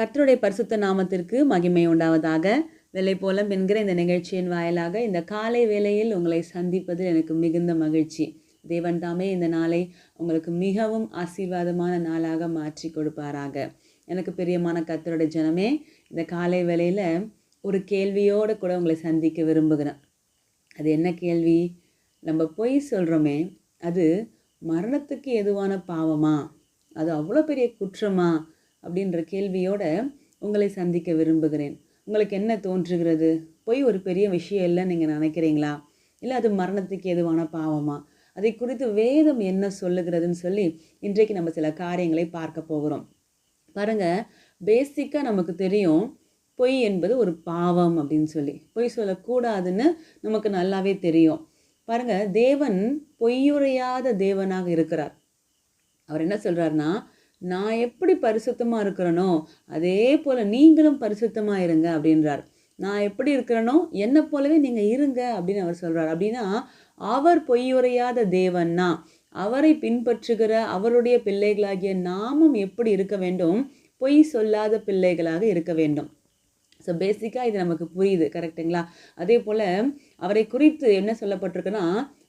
கர்த்தருடைய பரிசுத்த நாமத்திற்கு மகிமை உண்டாவதாக. வெள்ளை போலம் என்கிற இந்த நிகழ்ச்சியின் வாயிலாக இந்த காலை வேளையில் உங்களை சந்திப்பதில் எனக்கு மிகுந்த மகிழ்ச்சி. தேவன் தாமே இந்த நாளை உங்களுக்கு மிகவும் ஆசீர்வாதமான நாளாக மாற்றி கொடுப்பாராக. எனக்கு பிரியமான கர்த்தருடைய ஜனமே இந்த காலை வேளையில் ஒரு கேள்வியோடு கூட உங்களை சந்திக்க விரும்புகிறேன். அது என்ன கேள்வி? நம்ம பொய் சொல்கிறோமே அது மரணத்துக்கு எதுவான பாவமா? அது அவ்வளோ பெரிய குற்றமா? அப்படின்ற கேள்வியோட உங்களை சந்திக்க விரும்புகிறேன். உங்களுக்கு என்ன தோன்றுகிறது? பொய் ஒரு பெரிய விஷயம் இல்லைன்னு நீங்கள் நினைக்கிறீங்களா? இல்லை அது மரணத்துக்கு எதுவான பாவமா? அதை குறித்து வேதம் என்ன சொல்லுகிறதுன்னு சொல்லி இன்றைக்கு நம்ம சில காரியங்களை பார்க்க போகிறோம். பாருங்க பேசிக்காக நமக்கு தெரியும் பொய் என்பது ஒரு பாவம் அப்படின்னு சொல்லி. பொய் சொல்லக்கூடாதுன்னு நமக்கு நல்லாவே தெரியும். பாருங்க தேவன் பொய்யுரையாத தேவனாக இருக்கிறார். அவர் என்ன சொல்கிறாருன்னா நான் எப்படி பரிசுத்தமாக இருக்கிறேனோ அதே போல் நீங்களும் பரிசுத்தமாக இருங்க அப்படின்றார். நான் எப்படி இருக்கிறேனோ என்னை போலவே நீங்கள் இருங்க அப்படின்னு அவர் சொல்கிறார் அப்படின்னா அவர் பொய்யுரையாத தேவன்னா அவரை பின்பற்றுகிற அவருடைய பிள்ளைகளாகிய நாமும் எப்படி இருக்க வேண்டும்? பொய் சொல்லாத பிள்ளைகளாக இருக்க வேண்டும். ஸோ பேசிக்காக இது நமக்கு புரியுது கரெக்டுங்களா அதே போல் அவரை குறித்து என்ன சொல்லப்பட்டிருக்குன்னா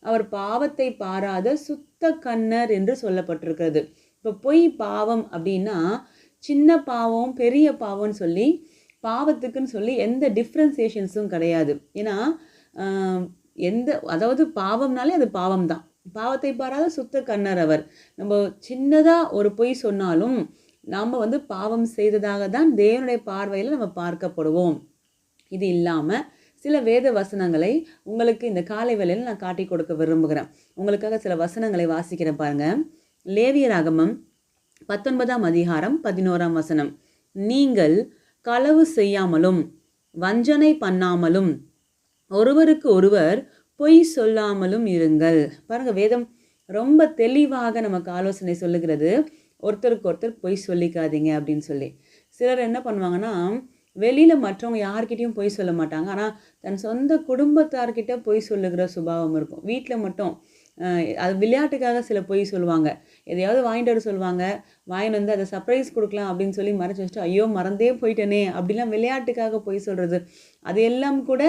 அவர் பாவத்தை பாராத சுத்த கண்ணர் என்று சொல்லப்பட்டிருக்கிறது. இப்போ பொய் பாவம் அப்படின்னா சின்ன பாவம் பெரிய பாவம்னு சொல்லி பாவத்துக்குன்னு சொல்லி எந்த டிஃப்ரென்சியேஷன்ஸும் கிடையாது. ஏன்னா எந்த அதாவது பாவம்னாலே அது பாவம் தான் பாவத்தை பாராத சுத்த கண்ணர் அவர். நம்ம சின்னதாக ஒரு பொய் சொன்னாலும் நாம் வந்து பாவம் செய்ததாக தான் தேவனுடைய பார்வையில் நம்ம பார்க்கப்படுவோம். இது இல்லாமல் சில வேத வசனங்களை உங்களுக்கு இந்த காலை வேளையில் நான் காட்டி கொடுக்க விரும்புகிறேன். உங்களுக்காக சில வசனங்களை வாசிக்கிறேன் பாருங்கள் லேவியராகமம் பத்தொன்பதாம் அதிகாரம் பதினோராம் வசனம். நீங்கள் களவு செய்யாமலும் வஞ்சனை பண்ணாமலும் ஒருவருக்கு ஒருவர் பொய் சொல்லாமலும் இருங்கள். பாருங்க வேதம் ரொம்ப தெளிவாக நமக்கு ஆலோசனை சொல்லுகிறது. ஒருத்தருக்கு ஒருத்தர் பொய் சொல்லிக்காதீங்க அப்படின்னு சொல்லி. சிலர் என்ன பண்ணுவாங்கன்னா வெளியில் மற்றவங்க யார்கிட்டையும் பொய் சொல்ல மாட்டாங்க. ஆனால் தன் சொந்த குடும்பத்தார்கிட்ட பொய் சொல்லுகிற சுபாவம் இருக்கும். வீட்டில் மட்டும் அது விளையாட்டுக்காக சில பொய் சொல்லுவாங்க. எதையாவது வாங்கிட்டு வர சொல்லுவாங்க. வாங்கிட்டு வந்து அதை சர்ப்ரைஸ் கொடுக்கலாம் அப்படின்னு சொல்லி மறைச்சி வச்சுட்டு ஐயோ மறந்தே போயிட்டேனே அப்படிலாம் விளையாட்டுக்காக பொய் சொல்கிறது அது எல்லாம் கூட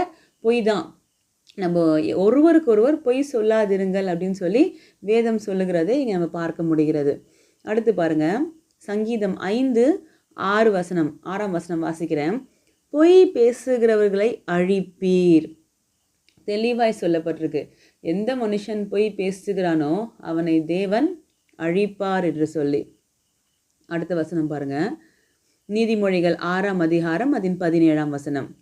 பொய் தான். நம்ம ஒருவருக்கு ஒருவர் பொய் சொல்லாதிருங்கள் அப்படின்னு சொல்லி வேதம் சொல்லுகிறதை இங்கே நம்ம பார்க்க முடிகிறது. அடுத்து பாருங்க. சங்கீதம் ஐந்து ஆறு வசனம் ஆறாம் வசனம் வாசிக்கிறேன். பொய் பேசுகிறவர்களை அழிப்பீர். தெளிவாய் சொல்லப்பட்டிருக்கு. எந்த மனுஷன் பொய் பேசுகிறானோ அவனை தேவன் அழிப்பார் என்று சொல்லி. அடுத்த வசனம் பாருங்க. நீதிமொழிகள் ஆறாம் அதிகாரம் அதன் பதினேழாம் வசனம்.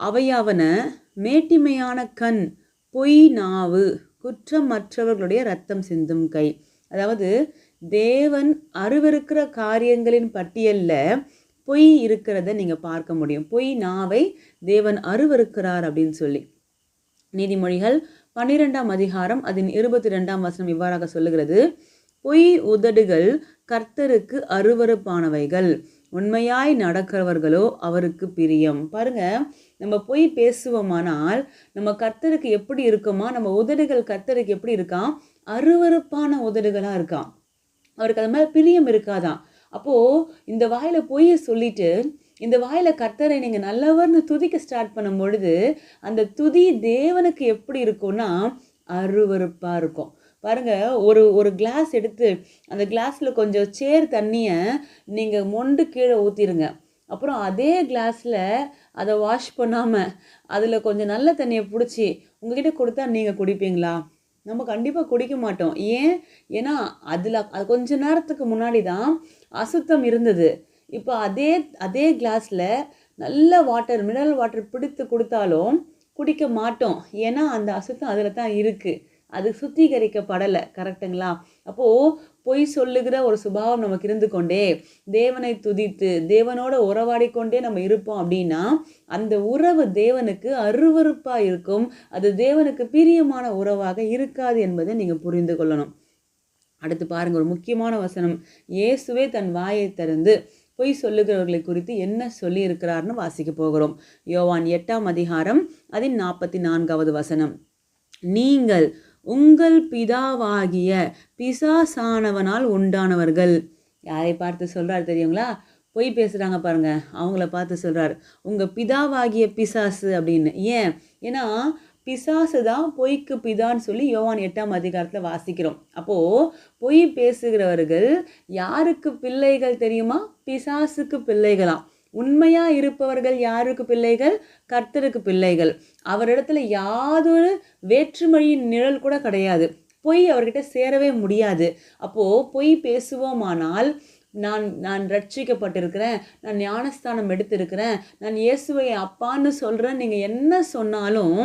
அவையாவன மேட்டிமையான கண் பொய் நாவு குற்றமற்றவர்களுடைய ரத்தம் சிந்தும் கை. அதாவது தேவன் அருவருக்கிற காரியங்களின் பட்டியலில் பொய் இருக்கிறத நீங்கள் பார்க்க முடியும். பொய் நாவை தேவன் அருவருக்கிறார் அப்படின்னு சொல்லி. நீதிமொழிகள் பன்னிரெண்டாம் அதிகாரம் அதன் இருபத்தி ரெண்டாம் வசனம் இவ்வாறாக சொல்லுகிறது. பொய் உதடுகள் கர்த்தருக்கு அருவறுப்பானவைகள் உண்மையாய் நடக்கிறவர்களோ அவருக்கு பிரியம். பாருங்க நம்ம பொய் பேசுவோமானால் நம்ம கர்த்தருக்கு எப்படி இருக்குமா நம்ம உதடுகள் கர்த்தருக்கு எப்படி இருக்கான் அருவறுப்பான உதடுகளாக இருக்கான் அவருக்கு அது மேலே பிரியம் இருக்காதான் அப்போது இந்த வாயில் பொய்யை சொல்லிட்டு இந்த வாயில் கர்த்தரை நீங்கள் நல்லவர்னு துதிக்க ஸ்டார்ட் பண்ணும் பொழுது அந்த துதி தேவனுக்கு எப்படி இருக்கும்னா அருவறுப்பாக இருக்கும். பாருங்க ஒரு ஒரு கிளாஸ் எடுத்து அந்த கிளாஸில் கொஞ்சம் சேர் தண்ணியை நீங்கள் மொண்டு கீழே ஊற்றிடுங்க அப்புறம் அதே கிளாஸில் அதை வாஷ் பண்ணாமல் அதில் கொஞ்சம் நல்ல தண்ணியை பிடிச்சி உங்ககிட்ட கொடுத்தா நீங்கள் குடிப்பீங்களா? நம்ம கண்டிப்பாக குடிக்க மாட்டோம். ஏன்? ஏன்னா அதில் அது கொஞ்ச நேரத்துக்கு முன்னாடி தான் அசுத்தம் இருந்தது. இப்போ அதே அதே கிளாஸில் நல்ல வாட்டர் மினரல் வாட்டர் பிடித்து கொடுத்தாலும் குடிக்க மாட்டோம். ஏன்னா அந்த அசுத்தம் அதில் தான் இருக்குது அது சுத்திகரிக்கப்படலை. கரெக்டுங்களா அப்போது பொய் சொல்லுகிற ஒரு சுபாவம் நமக்கு இருந்து கொண்டே தேவனை துதித்து தேவனோட உறவாடிக்கொண்டே நம்ம இருப்போம் அப்படின்னா அந்த உறவு தேவனுக்கு அருவறுப்பாக இருக்கும். அது தேவனுக்கு பிரியமான உறவாக இருக்காது என்பதை நீங்கள் புரிந்து கொள்ளணும். அடுத்து பாருங்கள் ஒரு முக்கியமான வசனம். இயேசுவே தன் வாயை திறந்து பொய் சொல்லுகிறவர்களை குறித்து என்ன சொல்லி இருக்கிறார்னு வாசிக்க போகிறோம். யோவான் எட்டாம் அதிகாரம் அதின் நாற்பத்தி நான்காவது வசனம். நீங்கள் உங்கள் பிதாவாகிய பிசாசானவனால் உண்டானவர்கள். யாரை பார்த்து சொல்கிறார் தெரியுங்களா? பொய் பேசுகிறாங்க பாருங்கள் அவங்கள பார்த்து சொல்கிறார் உங்கள் பிதாவாகிய பிசாசு அப்படின்னு. ஏன்? ஏன்னா பிசாசு தான் பொய்க்கு பிதான்னு சொல்லி யோவான் எட்டாம் அதிகாரத்தில் வாசிக்கிறோம். அப்போது பொய் பேசுகிறவர்கள் யாருக்கு பிள்ளைகள் தெரியுமா? பிசாசுக்கு பிள்ளைகளாம். உண்மையாக இருப்பவர்கள் யாருக்கு பிள்ளைகள்? கர்த்தருக்கு பிள்ளைகள். அவரிடத்துல யாதொரு வேற்றுமொழியின் நிழல் கூட கிடையாது. பொய் அவர்கிட்ட சேரவே முடியாது. அப்போது பொய் பேசுவோமானால் நான் நான் ரட்சிக்கப்பட்டிருக்கிறேன் நான் ஞானஸ்தானம் எடுத்திருக்கிறேன் நான் இயேசுவை அப்பான்னு சொல்கிறேன் நீங்கள் என்ன சொன்னாலும்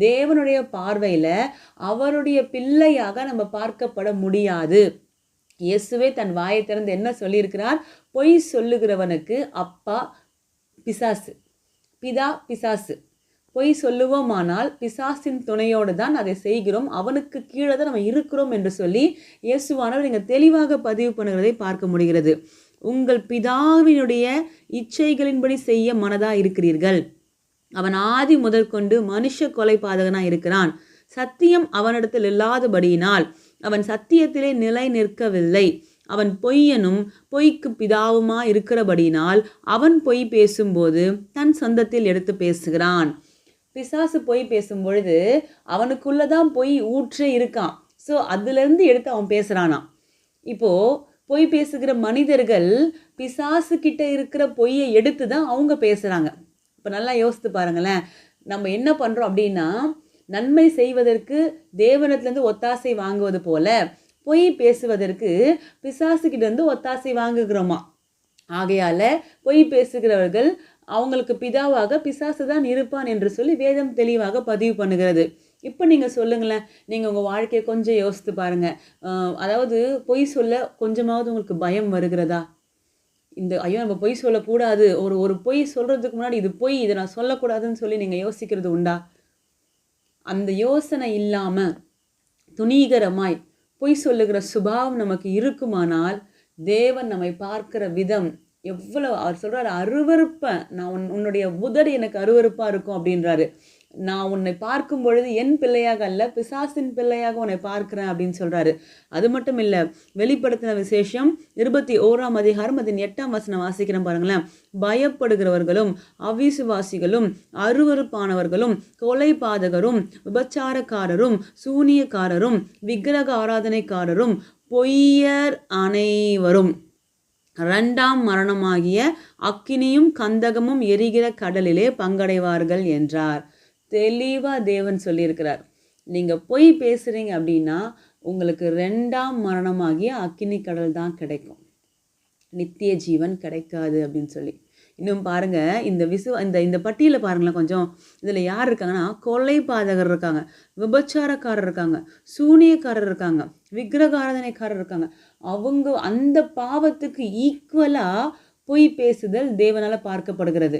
தேவனுடைய பார்வையில் அவருடைய பிள்ளையாக நம்ம பார்க்கப்பட முடியாது. இயேசுவே தன் வாயை திறந்து என்ன சொல்லியிருக்கிறார்? பொய் சொல்லுகிறவனுக்கு அப்பா பிசாசு பிதா பிசாசு. பொய் சொல்லுவோமானால் பிசாசின் துணையோடு தான் அதை செய்கிறோம். அவனுக்கு கீழே தான் நம்ம இருக்கிறோம் என்று சொல்லி இயேசுவானவர் நீங்கள் தெளிவாக பதிவு பண்ணுகிறதை பார்க்க முடிகிறது. உங்கள் பிதாவினுடைய இச்சைகளின்படி செய்ய மனதாக இருக்கிறீர்கள். அவன் ஆதி முதற்கொண்டு மனுஷ கொலை பாதகனாக இருக்கிறான். சத்தியம் அவனிடத்தில் இல்லாதபடியினால் அவன் சத்தியத்திலே நிலை நிற்கவில்லை. அவன் பொய்யனும் பொய்க்கு பிதாவுமா இருக்கிறபடியினால் அவன் பொய் பேசும்போது தன் சொந்தத்தில் எடுத்து பேசுகிறான். பிசாசு பொய் பேசும் பொழுது அவனுக்குள்ளதான் பொய் ஊற்றே இருக்கான். ஸோ அதுலேருந்து எடுத்து அவன் பேசுகிறானான் இப்போது பொய் பேசுகிற மனிதர்கள் பிசாசு கிட்ட இருக்கிற பொய்யை எடுத்து தான் அவங்க பேசுகிறாங்க இப்போ நல்லா யோசித்து பாருங்களேன். நம்ம என்ன பண்ணுறோம் அப்படின்னா நன்மை செய்வதற்கு தேவனத்துலேருந்து ஒத்தாசை வாங்குவது போல பொய் பேசுவதற்கு பிசாசுக்கிட்டேருந்து ஒத்தாசை வாங்குகிறோமா? ஆகையால் பொய் பேசுகிறவர்கள் அவங்களுக்கு பிதாவாக பிசாசு தான் இருப்பான் என்று சொல்லி வேதம் தெளிவாக பதிவு பண்ணுகிறது. இப்போ நீங்கள் சொல்லுங்களேன் நீங்கள் உங்கள் வாழ்க்கையை கொஞ்சம் யோசித்து பாருங்கள் அதாவது பொய் சொல்ல கொஞ்சமாவது உங்களுக்கு பயம் வருகிறதா? இந்த ஐயோ நம்ம பொய் சொல்லக்கூடாது. ஒரு ஒரு பொய் சொல்கிறதுக்கு முன்னாடி இது பொய் இதை நான் சொல்லக்கூடாதுன்னு சொல்லி நீங்கள் யோசிக்கிறது உண்டா? அந்த யோசனை இல்லாமல் துணிகரமாய் பொய் சொல்லுகிற சுபாவம் நமக்கு இருக்குமானால் தேவன் நம்மை பார்க்கிற விதம் எவ்வளோ அவர் சொல்கிறார் அருவறுப்பை நான் உன் உன்னுடைய உதடு எனக்கு அருவருப்பாக இருக்கும் அப்படின்றாரு. நான் உன்னை பார்க்கும் பொழுது என் பிள்ளையாக அல்ல பிசாசின் பிள்ளையாக உன்னை பார்க்கிறேன் அப்படின்னு சொல்கிறாரு அது மட்டும் இல்லை வெளிப்படுத்தின விசேஷம் இருபத்தி ஓராம் அதிகாரம் அதன் எட்டாம் வசனம் வாசிக்கிறேன் பாருங்களேன். பயப்படுகிறவர்களும் அவிசுவாசிகளும் அருவறுப்பானவர்களும் கொலை பாதகரும் விபச்சாரக்காரரும் சூனியக்காரரும் விக்கிரக ஆராதனைக்காரரும் பொய்யர் அனைவரும். ரெண்டாம் மரணமாகிய அக்கினியும் கந்தகமும் எரிகிற கடலிலே பங்கடைவார்கள் என்றார். தெளிவாக தேவன் சொல்லியிருக்கிறார். நீங்கள் பொய் பேசுகிறீங்க அப்படின்னா உங்களுக்கு ரெண்டாம் மரணமாகிய அக்கினி கடல் தான் கிடைக்கும். நித்திய ஜீவன் கிடைக்காது அப்படின்னு சொல்லி. இன்னும் பாருங்கள் இந்த விசு இந்த இந்த பட்டியலில் பாருங்களேன் கொஞ்சம். இதில் யார் இருக்காங்கன்னா கொலை பாதகர் இருக்காங்க விபச்சாரக்காரர் இருக்காங்க சூனியக்காரர் இருக்காங்க விக்கிரகாரதனைக்காரர் இருக்காங்க. அவங்க அந்த பாவத்துக்கு ஈக்குவலாக பொய் பேசுதல் தேவனால் பார்க்கப்படுகிறது.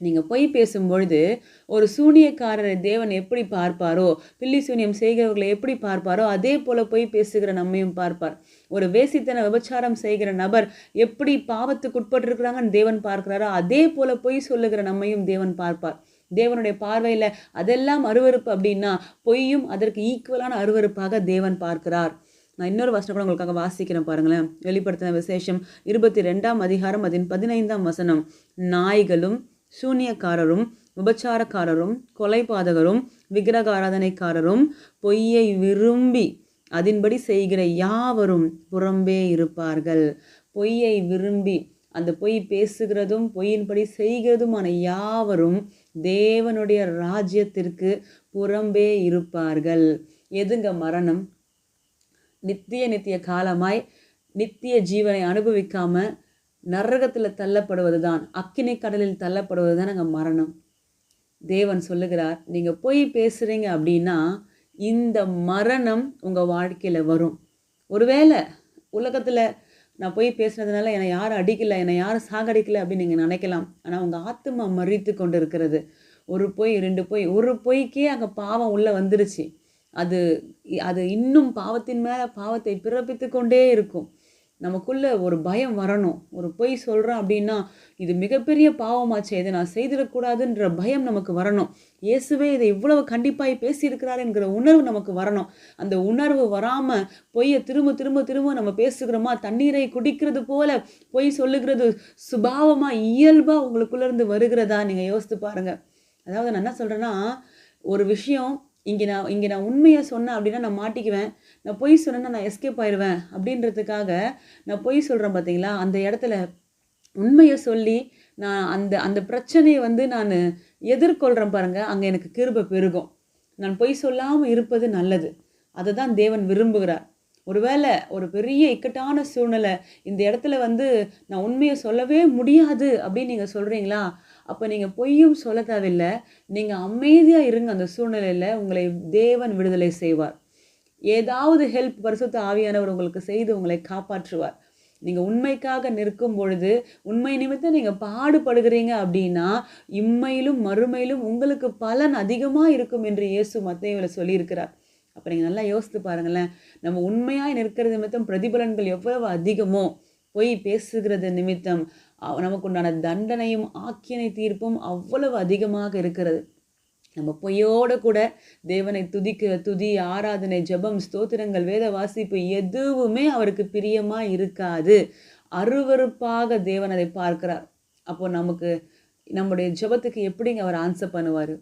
நீங்கள் பொய் பேசும்பொழுது ஒரு சூனியக்காரரை தேவன் எப்படி பார்ப்பாரோ பில்லி சூனியம் செய்கிறவர்களை எப்படி பார்ப்பாரோ அதே போல் பொய் பேசுகிற நம்மையும் பார்ப்பார். ஒரு வேசித்தன விபச்சாரம் செய்கிற நபர் எப்படி பாவத்துக்கு உட்பட்டிருக்கிறாங்கன்னு தேவன் பார்க்கிறாரோ அதே போல் பொய் சொல்லுகிற நம்மையும் தேவன் பார்ப்பார். தேவனுடைய பார்வையில் அதெல்லாம் அருவறுப்பு அப்படின்னா பொய்யும் அதற்கு ஈக்குவலான அருவறுப்பாக தேவன் பார்க்கிறார். நான் இன்னொரு வசனம் கூட உங்களுக்காக வாசிக்கிறேன் பாருங்களேன். வெளிப்படுத்தின விசேஷம் இருபத்தி ரெண்டாம் அதிகாரம் அதன் பதினைந்தாம் வசனம். நாய்களும் சூனியக்காரரும் உபச்சாரக்காரரும் கொலைபாதகரும் விக்கிரகாராதனைக்காரரும் பொய்யை விரும்பி அதன்படி செய்கிற யாவரும் புறம்பே இருப்பார்கள். பொய்யை விரும்பி அந்த பொய் பேசுகிறதும் பொய்யின்படி செய்கிறதுமான யாவரும் தேவனுடைய ராஜ்யத்திற்கு புறம்பே இருப்பார்கள். எதுங்க மரணம்? நித்திய நித்திய காலமாய் நித்திய ஜீவனை அனுபவிக்காம நரகத்தில் தள்ளப்படுவது தான் அக்கினி கடலில் தள்ளப்படுவது தான் நாங்கள் மரணம். தேவன் சொல்லுகிறார் நீங்கள் போய் பேசுகிறீங்க அப்படின்னா இந்த மரணம் உங்கள் வாழ்க்கையில் வரும். ஒருவேளை உலகத்தில் நான் போய் பேசுனதுனால என்னை யாரும் அடிக்கலை என்னை யாரும் சாகடிக்கலை அப்படின்னு நீங்கள் நினைக்கலாம். ஆனால் உங்கள் ஆத்மா மறித்து கொண்டு இருக்கிறது ஒரு பொய் ரெண்டு பொய் ஒரு பொய்க்கே அங்கே பாவம் உள்ளே வந்துருச்சு. அது அது இன்னும் பாவத்தின் மேலே பாவத்தை பிறப்பித்து கொண்டே இருக்கும். நமக்குள்ளே ஒரு பயம் வரணும். ஒரு பொய் சொல்கிறேன் அப்படின்னா இது மிகப்பெரிய பாவமாச்சே இதை நான் செய்திடக்கூடாதுன்ற பயம் நமக்கு வரணும். இயேசுவே இதை இவ்வளவு கண்டிப்பாக பேசியிருக்கிறார் என்கிற உணர்வு நமக்கு வரணும். அந்த உணர்வு வராமல் பொய்யை திரும்ப திரும்ப திரும்ப நம்ம பேசுகிறோமா? தண்ணீரை குடிக்கிறது போல பொய் சொல்லுகிறது சுபாவமாக இயல்பாக உங்களுக்குள்ளேருந்து வருகிறதா? நீங்கள் யோசித்து பாருங்கள் அதாவது நான் என்ன சொல்கிறேன்னா ஒரு விஷயம் இங்கே நான் இங்கே நான் உண்மையை சொன்னேன் அப்படின்னா நான் மாட்டிக்குவேன். நான் பொய் சொன்னேன்னா நான் எஸ்கேப் ஆயிடுவேன் அப்படின்றதுக்காக நான் பொய் சொல்கிறேன் பார்த்தீங்களா அந்த இடத்துல உண்மையை சொல்லி நான் அந்த அந்த பிரச்சனையை வந்து நான் எதிர்கொள்கிறேன் பாருங்கள் அங்கே எனக்கு கிருபை பெருகும். நான் பொய் சொல்லாமல் இருப்பது நல்லது. அதை தான் தேவன் விரும்புகிறார். ஒருவேளை ஒரு பெரிய இக்கட்டான சூழ்நிலை இந்த இடத்துல வந்து நான் உண்மையை சொல்லவே முடியாது அப்படின்னு நீங்கள் சொல்கிறீங்களா அப்போ நீங்கள் பொய்யும் சொல்ல தேவையில்லை. நீங்கள் அமைதியாக இருங்க அந்த சூழ்நிலையில் உங்களை தேவன் விடுதலை செய்வார். ஏதாவது ஹெல்ப் பரிசுத்த ஆவியானவர் உங்களுக்கு செய்து உங்களை காப்பாற்றுவார். நீங்கள் உண்மைக்காக நிற்கும் பொழுது உண்மை நிமித்தம் நீங்கள் பாடுபடுகிறீங்க அப்படின்னா இம்மையிலும் மறுமையிலும் உங்களுக்கு பலன் அதிகமாக இருக்கும் என்று இயேசு மத்தையில் சொல்லியிருக்கிறார். அப்போ நீங்கள் நல்லா யோசித்து பாருங்களேன். நம்ம உண்மையாக நிற்கிறது நிமித்தம் பிரதிபலன்கள் எவ்வளவு அதிகமோ பொய் பேசுகிறது நிமித்தம் நமக்குண்டான நமக்கு உண்டான தண்டனையும் ஆக்கியனை தீர்ப்பும் அவ்வளவு அதிகமாக இருக்கிறது. நம்ம பொய்யோடு கூட தேவனை துதிக்க துதி ஆராதனை ஜெபம் ஸ்தோத்திரங்கள் வேத வாசிப்பு எதுவுமே அவருக்கு பிரியமாக இருக்காது. அருவருப்பாக தேவன் அதை பார்க்கிறார். அப்போ நமக்கு நம்முடைய ஜெபத்துக்கு எப்படிங்க அவர் ஆன்சர் பண்ணுவார்?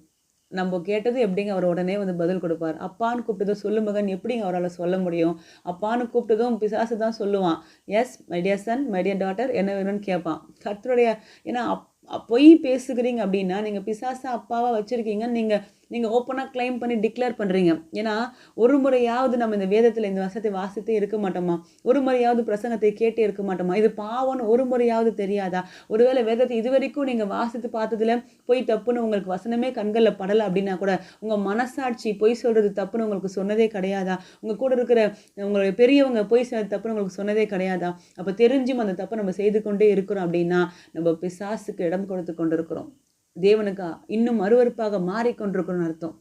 நம்ம கேட்டது எப்படிங்க அவர் உடனே வந்து பதில் கொடுப்பார்? அப்பான்னு கூப்பிட்டதும் சொல்லு மகன் எப்படிங்க அவரால் சொல்ல முடியும்? அப்பான்னு கூப்பிட்டதும் பிசாசு தான் சொல்லுவான். Yes my dear son my dear daughter என்ன வேணும்னு கேட்பான். கர்த்தருடைய ஏன்னா அப் பொய் பேசுகிறீங்க அப்படின்னா நீங்கள் பிசாசா அப்பாவாக வச்சுருக்கீங்க நீங்கள் நீங்கள் ஓப்பனாக க்ளைம் பண்ணி டிக்ளேர் பண்ணுறீங்க ஏன்னா ஒரு முறையாவது நம்ம இந்த வேதத்தில் இந்த வசத்தை வாசித்தே இருக்க மாட்டோமா? ஒரு முறையாவது பிரசங்கத்தை கேட்டே இருக்க மாட்டோமா? இது பாவம்னு ஒரு முறையாவது தெரியாதா? ஒருவேளை வேதத்தை இது வரைக்கும் நீங்கள் வாசித்து பார்த்ததுல பொய் தப்புன்னு உங்களுக்கு வசனமே கண்களில் படலை அப்படின்னா கூட உங்கள் மனசாட்சி பொய் சொல்கிறது தப்புன்னு உங்களுக்கு சொன்னதே கிடையாதா? உங்கள் கூட இருக்கிற உங்களுடைய பெரியவங்க பொய் சொன்னது தப்புன்னு உங்களுக்கு சொன்னதே கிடையாதா? அப்போ தெரிஞ்சும் அந்த தப்பை நம்ம செய்து கொண்டே இருக்கிறோம் அப்படின்னா நம்ம பிசாசுக்கு இடம் கொடுத்து கொண்டு இருக்கிறோம் தேவனுக்கு இன்னும் அருவறுப்பாக மாறிக்கொண்டிருக்கணும்னு அர்த்தம்.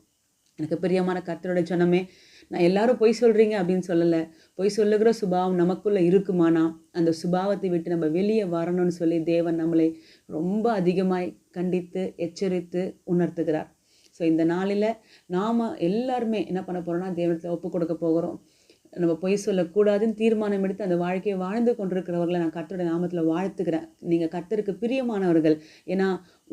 எனக்கு பிரியமான கர்த்தரோட ஜனமே நான் எல்லாரும் பொய் சொல்கிறீங்க அப்படின்னு சொல்லலை. பொய் சொல்லுகிற சுபாவம் நமக்குள்ளே இருக்குமானா அந்த சுபாவத்தை விட்டு நம்ம வெளியே வரணும்னு சொல்லி தேவன் நம்மளை ரொம்ப அதிகமாய் கண்டித்து எச்சரித்து உணர்த்துகிறார். ஸோ இந்த நாளில் நாம் எல்லாருமே என்ன பண்ண போகிறோம்னா தேவனத்தில் ஒப்பு கொடுக்க போகிறோம். நம்ம பொய் சொல்லக்கூடாதுன்னு தீர்மானம் எடுத்து அந்த வாழ்க்கையை வாழ்ந்து கொண்டிருக்கிறவர்களை நான் கத்தோட நாமத்தில் வாழ்த்துக்கிறேன். நீங்கள் கத்தருக்கு பிரியமானவர்கள். ஏன்னா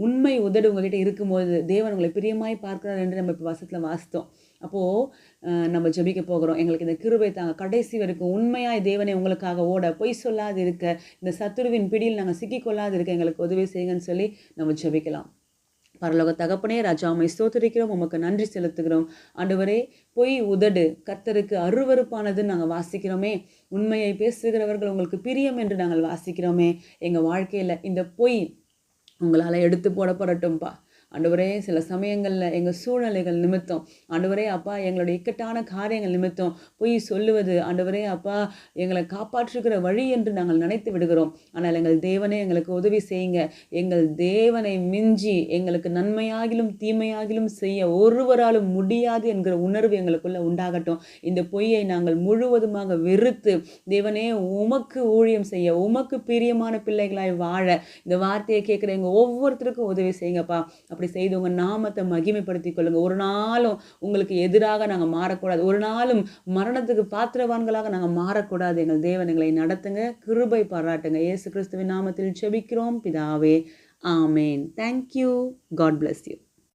உண்மை உதடு உங்ககிட்ட இருக்கும்போது தேவன் உங்களை பிரியமாய் பார்க்கிறார் என்று நம்ம இப்போ வசத்தில் வாசித்தோம். அப்போது நம்ம ஜெபிக்க போகிறோம். எங்களுக்கு இந்த கிருபை தாங்க. கடைசி வரைக்கும் உண்மையாய் தேவனை உங்களுக்காக ஓட. பொய் சொல்லாது இருக்க இந்த சத்துருவின் பிடியில் நாங்கள் சிக்கிக்கொள்ளாது இருக்க எங்களுக்கு உதவி செய்யுங்கன்னு சொல்லி நம்ம ஜெபிக்கலாம். பரலோக தகப்பனே ராஜா உம்மை உமக்கு நன்றி செலுத்துகிறோம். ஆண்டவரே பொய் உதடு கர்த்தருக்கு அருவருப்பானதுன்னு நாங்கள் வாசிக்கிறோமே. உண்மையை பேசுகிறவர்கள் உங்களுக்கு பிரியம் என்று நாங்கள் வாசிக்கிறோமே. எங்கள் வாழ்க்கையில் இந்த பொய் உங்களால் எடுத்து போடப்படட்டும்ப்பா ஆண்டவரே சில சமயங்களில் எங்கள் சூழ்நிலைகள் நிமித்தம் ஆண்டவரே அப்பா எங்களுடைய இக்கட்டான காரியங்கள் நிமித்தம் பொய் சொல்லுவது ஆண்டவரே அப்பா எங்களை காப்பாற்றுகிற வழி என்று நாங்கள் நினைத்து விடுகிறோம். ஆனால் எங்கள் தேவனே எங்களுக்கு உதவி செய்யுங்க. எங்கள் தேவனை மிஞ்சி எங்களுக்கு நன்மையாகிலும் தீமையாகிலும் செய்ய ஒருவராலும் முடியாது என்கிற உணர்வு எங்களுக்குள்ளே உண்டாகட்டும். இந்த பொய்யை நாங்கள் முழுவதுமாக வெறுத்து தேவனே உமக்கு ஊழியம் செய்ய உமக்கு பிரியமான பிள்ளைகளாய் வாழ இந்த வார்த்தையை கேட்குற எங்கள் ஒவ்வொருத்தருக்கும் உதவி செய்யுங்கப்பா. அப்படி அப்படி செய்து உங்கள் நாமத்தை மகிமைப்படுத்திக் கொள்ளுங்கள் ஒரு நாளும் உங்களுக்கு எதிராக நாங்கள் மாறக்கூடாது. ஒரு நாளும் மரணத்துக்கு பாத்திரவான்களாக நாங்கள் மாறக்கூடாது. எங்கள் தேவன் எங்களை நடத்துங்க கிருபை பாராட்டுங்க. இயேசு கிறிஸ்துவின் நாமத்தில் செபிக்கிறோம் பிதாவே ஆமேன். Thank you God bless you